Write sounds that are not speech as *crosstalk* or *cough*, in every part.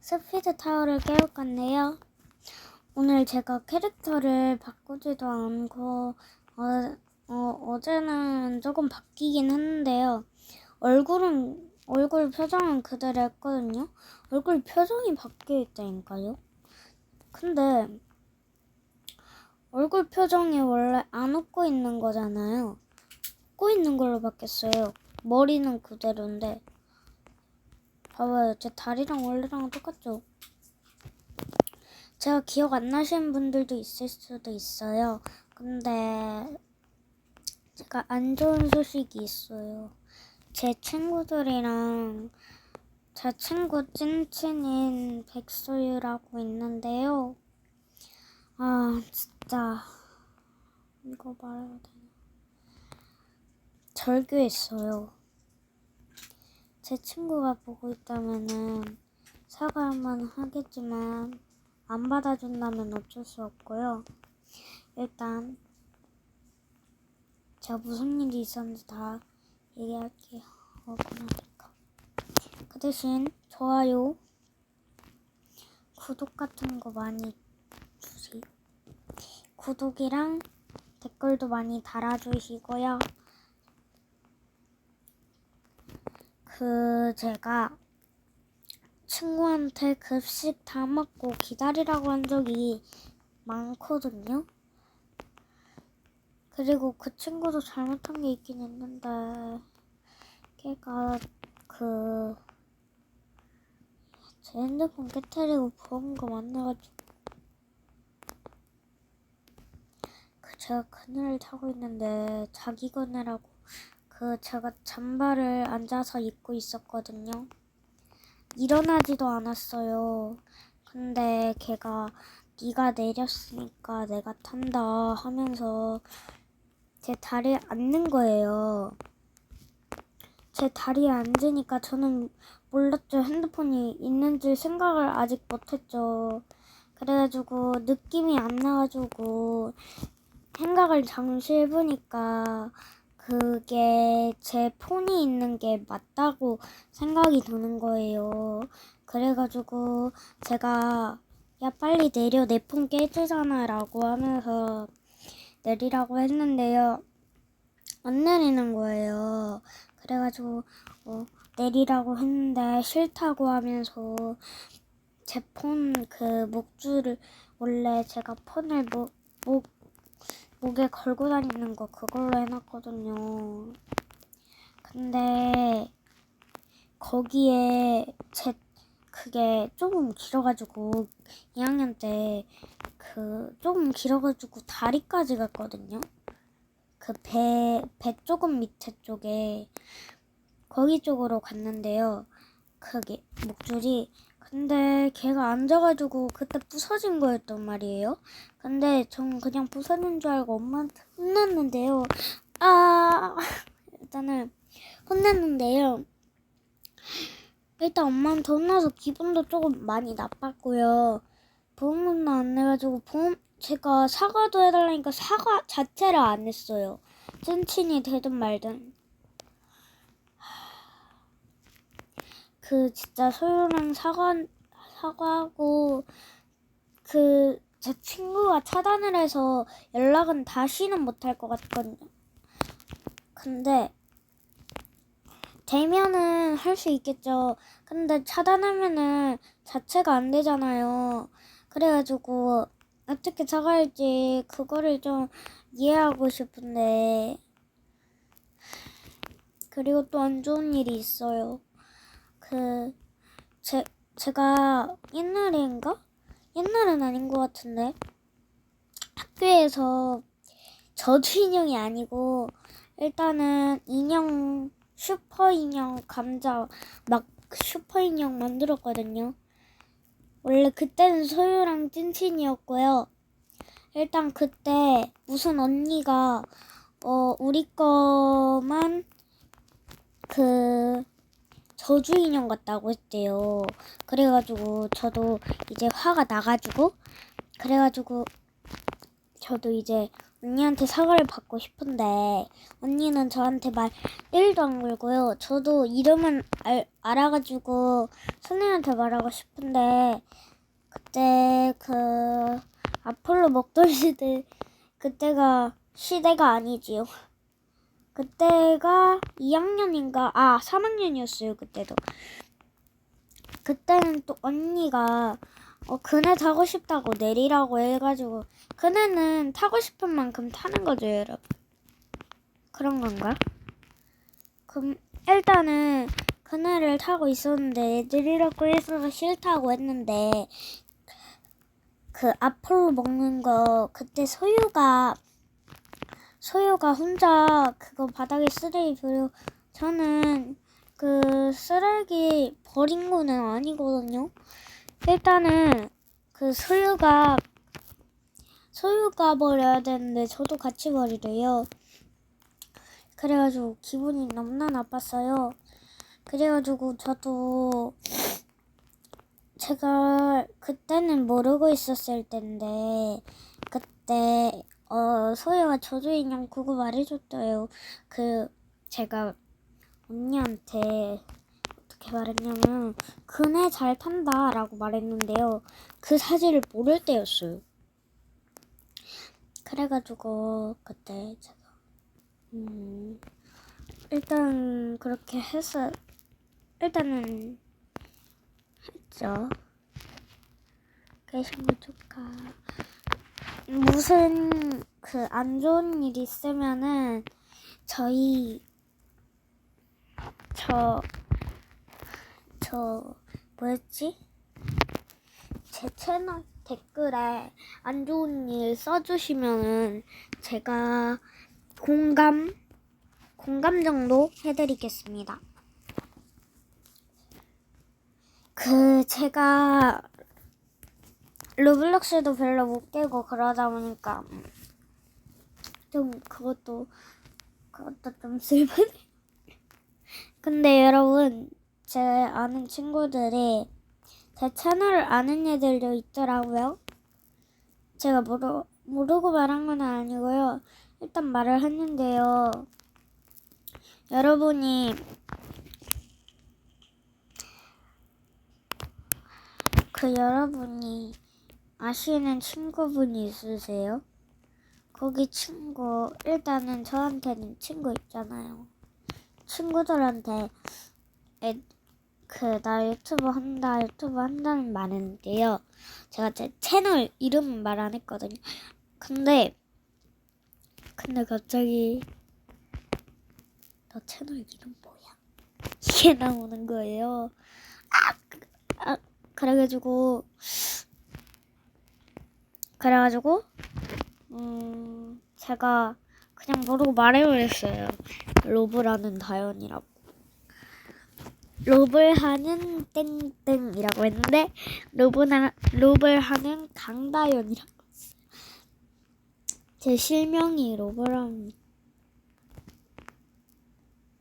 스피드 타워를 깨울 건데요. 오늘 제가 캐릭터를 바꾸지도 않고 어, 어, 어제는 조금 바뀌긴 했는데요. 얼굴은 얼굴 표정은 그대로 했거든요. 얼굴 표정이 바뀌어 있다니까요. 근데 얼굴 표정이 원래 안 웃고 있는 거잖아요. 웃고 있는 걸로 바뀌었어요. 머리는 그대로인데 봐봐요. 제 다리랑 원래랑 똑같죠? 제가 기억 안 나시는 분들도 있을 수도 있어요. 근데 제가 안 좋은 소식이 있어요. 제 친구들이랑 제 친구 찐친인 백소유라고 있는데요. 아 진짜 이거 말해야 되나? 절교했어요. 제 친구가 보고 있다면은 사과만 하겠지만 안 받아준다면 어쩔 수 없고요. 일단 제가 무슨 일이 있었는지 다 얘기할게요. 억울하니까. 그 대신 좋아요, 구독 같은 거 많이 주세요. 구독이랑 댓글도 많이 달아주시고요. 그 제가 친구한테 급식 다 먹고 기다리라고 한 적이 많거든요. 그리고 그 친구도 잘못한 게 있긴 있는데 걔가 그 제 핸드폰 깨트리고 부은 거 만나가지고 그 제가 그늘을 타고 있는데 자기 그늘하고 그 제가 잠바를 앉아서 입고 있었거든요. 일어나지도 않았어요. 근데 걔가 네가 내렸으니까 내가 탄다 하면서 제 다리에 앉는 거예요. 제 다리에 앉으니까 저는 몰랐죠. 핸드폰이 있는지 생각을 아직 못했죠. 그래가지고 느낌이 안 나가지고 생각을 잠시 해보니까 그게 제 폰이 있는 게 맞다고 생각이 드는 거예요. 그래가지고 제가 야 빨리 내려 내 폰 깨지잖아 라고 하면서 내리라고 했는데요. 안 내리는 거예요. 그래가지고 어, 내리라고 했는데 싫다고 하면서 제 폰 그 목줄을 원래 제가 폰을 목, 목 목에 걸고 다니는 거 그걸로 해놨거든요. 근데 거기에 제 그게 조금 길어가지고 2학년 때 그 조금 길어가지고 다리까지 갔거든요. 그 배 배 조금 밑에 쪽에 거기 쪽으로 갔는데요. 그게 목줄이 근데 걔가 앉아가지고 그때 부서진 거였단 말이에요. 근데 전 그냥 부서진 줄 알고 엄마한테 혼났는데요. 아 일단은 혼났는데요. 일단 엄마한테 혼나서 기분도 조금 많이 나빴고요. 보험금도 안 내가지고 보험 제가 사과도 해달라니까 사과 자체를 안 했어요. 찐친이 되든 말든. 그 진짜 소유랑 사과 사과하고 그 제 친구가 차단을 해서 연락은 다시는 못할 것 같거든요. 근데 되면은 할 수 있겠죠. 근데 차단하면은 자체가 안 되잖아요. 그래가지고 어떻게 사과할지 그거를 좀 이해하고 싶은데 그리고 또 안 좋은 일이 있어요. 그, 제, 제가 옛날인가? 옛날은 아닌 것 같은데. 학교에서 저주 인형이 아니고, 일단은 인형, 슈퍼 인형, 감자, 막 슈퍼 인형 만들었거든요. 원래 그때는 소유랑 찐친이었고요. 일단 그때 무슨 언니가, 어, 우리 거만 그, 저주 인형 같다고 했대요. 그래가지고 저도 이제 화가 나가지고 그래가지고 저도 이제 언니한테 사과를 받고 싶은데 언니는 저한테 말 1도 안 걸고요. 저도 이름은 알, 알아가지고 선생님한테 말하고 싶은데 그때 그 아폴로 먹돌 시대 그때가 시대가 아니지요. 그때가 2학년인가 아 3학년이었어요 그때도. 그때는 또 언니가 어, 그네 타고 싶다고 내리라고 해가지고 그네는 타고 싶은 만큼 타는 거죠 여러분. 그런 건가? 그럼 일단은 그네를 타고 있었는데 내리라고 해서 싫다고 했는데 그 아폴로 먹는 거 그때 소유가 소유가 혼자 그거 바닥에 쓰레기 버려 저는 그 쓰레기 버린 거는 아니거든요. 일단은 그 소유가 소유가 버려야 되는데 저도 같이 버리래요. 그래가지고 기분이 너무나 나빴어요. 그래가지고 저도 제가 그때는 모르고 있었을 텐데 그때 어 소유가 저주 인형 그거 말해줬어요. 그 제가 언니한테 어떻게 말했냐면 그네 잘 탄다 라고 말했는데요. 그 사실을 모를 때였어요. 그래가지고 그때 제가 음 일단 그렇게 해서 일단은 했죠. 계신 거 축하. 무슨 그 안 좋은 일 있으면은 저희 저 저 뭐였지? 제 채널 댓글에 안 좋은 일 써주시면은 제가 공감 공감 정도 해드리겠습니다. 그 제가 로블록스도 별로 못 깨고 그러다 보니까 좀 그것도 그것도 좀 슬프네. *laughs* 근데 여러분 제 아는 친구들이 제 채널을 아는 애들도 있더라고요. 제가 모르 모르고 말한 건 아니고요. 일단 말을 했는데요. 여러분이 그 여러분이 아시는 친구분이 있으세요? 거기 친구 일단은 저한테는 친구 있잖아요. 친구들한테 그나 유튜브 한다 유튜브 한다는 말했는데요. 제가 제 채널 이름은 말 안 했거든요. 근데 근데 갑자기 너 채널 이름 뭐야? 이게 나오는 거예요. 아, 아 그래가지고 그래가지고 음 제가 그냥 모르고 말해버렸어요. 로브라는 다연이라고. 로블 하는 땡땡이라고 했는데 로브나 로블 하는 강다연이라고 했어요. 제 실명이 로브람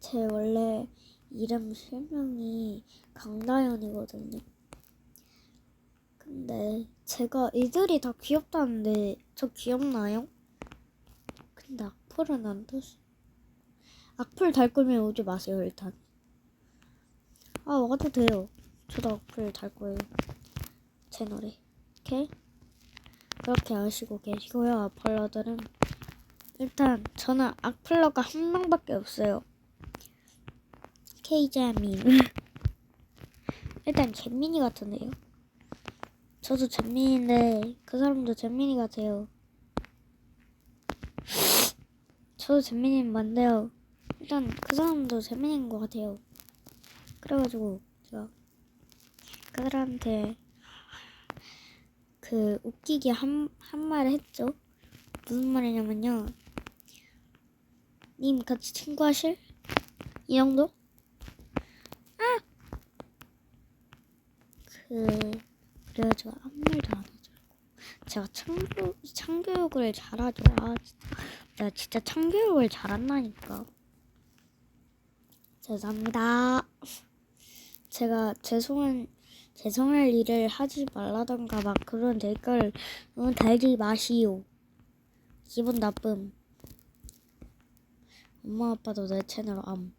제 원래 이름 실명이 강다연이거든요. 근데 제가 이들이 다 귀엽다는데 저 귀엽나요? 근데 악플은 안 떴어. 악플 달 거면 오지 마세요 일단. 아 와도 돼요. 저도 악플 달 거예요. 채널에. 오케이? 그렇게 아시고 계시고요. 벌러들은 일단 저는 악플러가 한 명밖에 없어요. 케이자민. *laughs* 일단 잼민이 같은데요. 저도 잼민인데 그 사람도 잼민이 같아요. 저도 잼민이는 맞는데요. 일단 그 사람도 잼민인 것 같아요. 그래가지고 제가 그들한테 그 웃기게 한, 한 말을 했죠. 무슨 말이냐면요. 님 같이 친구하실? 이 정도? 아! 그 그래가지고 아무 말도 안 하더라고. 제가 참교, 참교육을 잘하죠. 아, 진짜. 내가 진짜 참교육을 잘한다니까. 죄송합니다. 제가 죄송한 죄송할 일을 하지 말라던가 막 그런 댓글 어, 달지 마시오. 기분 나쁨. 엄마 아빠도 내 채널 암.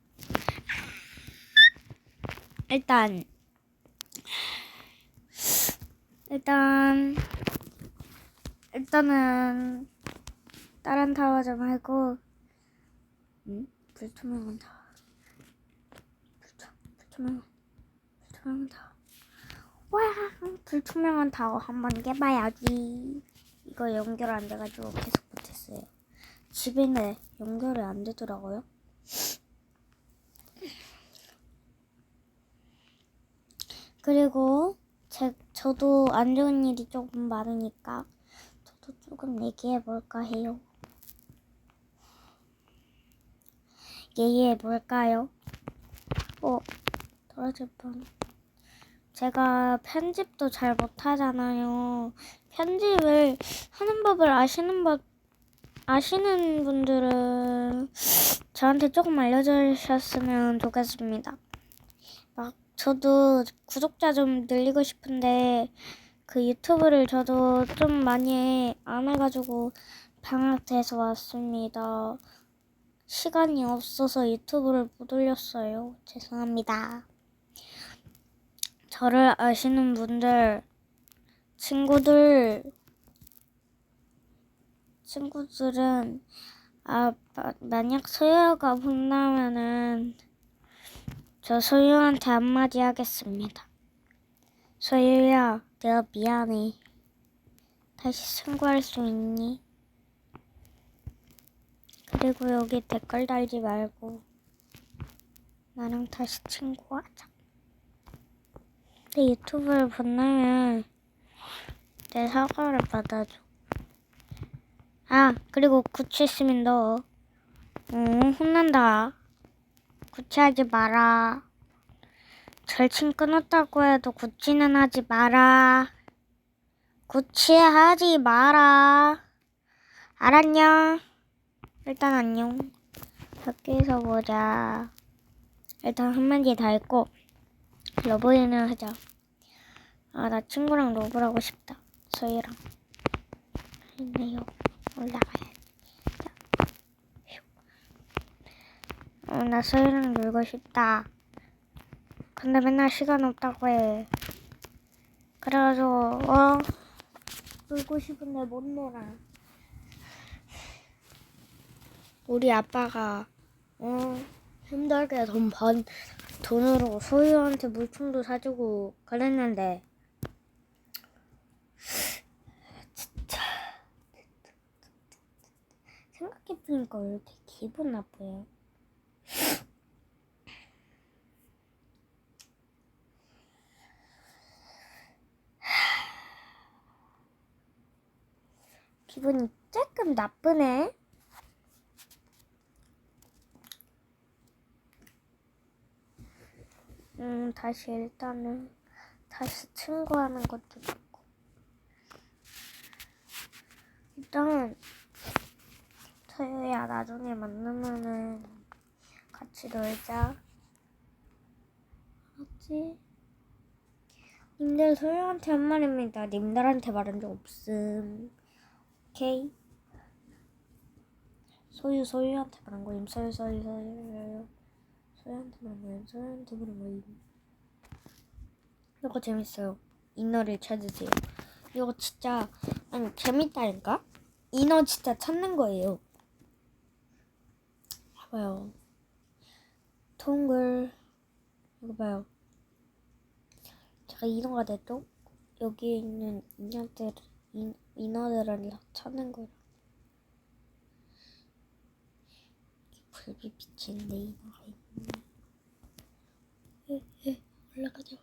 일단 일단 일단은 다른 타워 좀 하고 음? 불투명한 타워. 불투, 불투명한 불투명한 타워. 와 불투명한 타워 한번 깨봐야지. 이거 연결 안 돼가지고 계속 못했어요. 집에 는 연결이 안 되더라고요. 그리고 제, 저도 안 좋은 일이 조금 많으니까 저도 조금 얘기해 볼까 해요. 얘기해 볼까요? 어, 떨어질 뻔. 제가 편집도 잘 못하잖아요. 편집을 하는 법을 아시는 법, 아시는 분들은 저한테 조금 알려주셨으면 좋겠습니다. 막 저도 구독자 좀 늘리고 싶은데 그 유튜브를 저도 좀 많이 안 해가지고 방학 돼서 왔습니다. 시간이 없어서 유튜브를 못 올렸어요. 죄송합니다. 저를 아시는 분들, 친구들, 친구들은 아 마- 만약 소유가 본다면은 저 소유한테 한마디 하겠습니다. 소유야, 내가 미안해. 다시 친구할 수 있니? 그리고 여기 댓글 달지 말고 나랑 다시 친구하자. 내 유튜브를 본다면 내 사과를 받아줘. 아, 그리고 구치했으면 너, 응, 혼난다. 구치하지 마라. 절친 끊었다고 해도 구치는 하지 마라. 구치하지 마라. 알았냐? 일단 안녕. 밖에서 보자. 일단 한마디 다 했고 러브이는 하자. 아, 나 친구랑 러브하고 싶다. 소희랑. 있네요. 올라가야 어, 나 소희랑 놀고 싶다. 근데 맨날 시간 없다고 해. 그래가지고, 어, 놀고 싶은데 못 놀아. 우리 아빠가, 어, 힘들게 돈 번, 돈으로 소희한테 물품도 사주고 그랬는데, 진짜, 생각해보니까 왜 이렇게 기분 나빠요? 기분이 조금 나쁘네. 음, 다시 일단은 다시 친구하는 것도 좋고. 일단 서유야 나중에 만나면은 같이 놀자. 알았지? 님들 소유한테 한 말입니다. 님들한테 말한 적 없음. 오케이. 소유 소유한테 말한 거임. 소유 소유 소유 소유한테 말한 거임. 소유한테 말한 거임. 이거 재밌어요. 인어를 찾으세요. 이거 진짜 아니 재밌다니까? 인어 진짜 찾는 거예요. 봐봐요. 동글 이거 봐요. 제가 인어가 돼도 여기 있는 인어들 인, 인어들을 다 찾는 거예요. 불빛 비치는데 인어가 있네. 에, 에, 올라가자.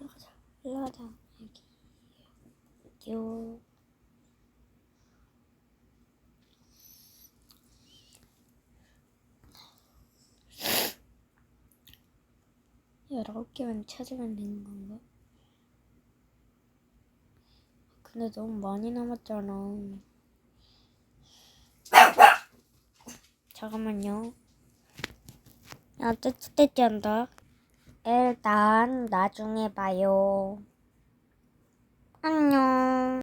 올라가자. 올라가자. 여기. 여기요. 열아홉 개만 찾으면 되는 건가? 근데 너무 많이 남았잖아. 잠깐만요. 야, 떼찌떼찌 한다. 일단 나중에 봐요. 안녕.